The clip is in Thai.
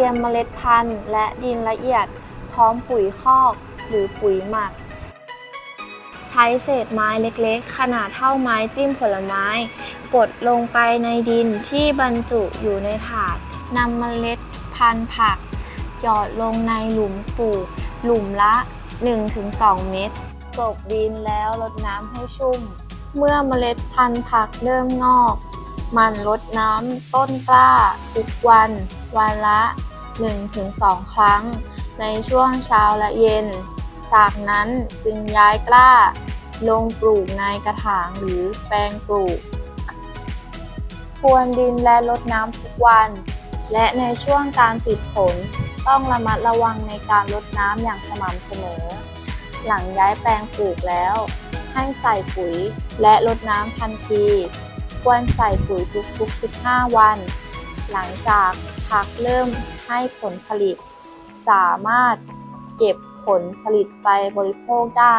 รียมเมล็ดพันธุ์ และดินละเอียด พร้อมปุ๋ยคอกหรือปุ๋ยหมัก ใช้เศษไม้เล็กๆ ขนาดเท่าไม้จิ้มผลไม้ กดลงไปในดินที่บรรจุอยู่ในถาดนำเมล็ดพันธุ์ผัก หยอดลงในหลุมปลูก หลุมละ 1-2 เม็ดกลบดินแล้วรดน้ำให้ชุ่ม เมื่อเมล็ดพันธุ์ผักเริ่มงอก มันรดน้ำต้นกล้าทุกวัน วันละ 1-2 ครั้ง ในช่วงเช้าและเย็น จากนั้นจึงย้ายกล้า ลงปลูกในกระถางหรือแปลงปลูกพรวนดินและรดน้ำทุกวัน และในช่วงการติดผลต้องระมัดระวังในการรดน้ำอย่างสม่ำเสมอ หลังย้ายแปลงปลูกแล้ว ให้ใส่ปุ๋ยและรดน้ำทันที ควรใส่ปุ๋ยทุกๆ 15 วัน หลังจากผักเริ่มให้ผลผลิต สามารถเก็บผลผลิตไปบริโภคได้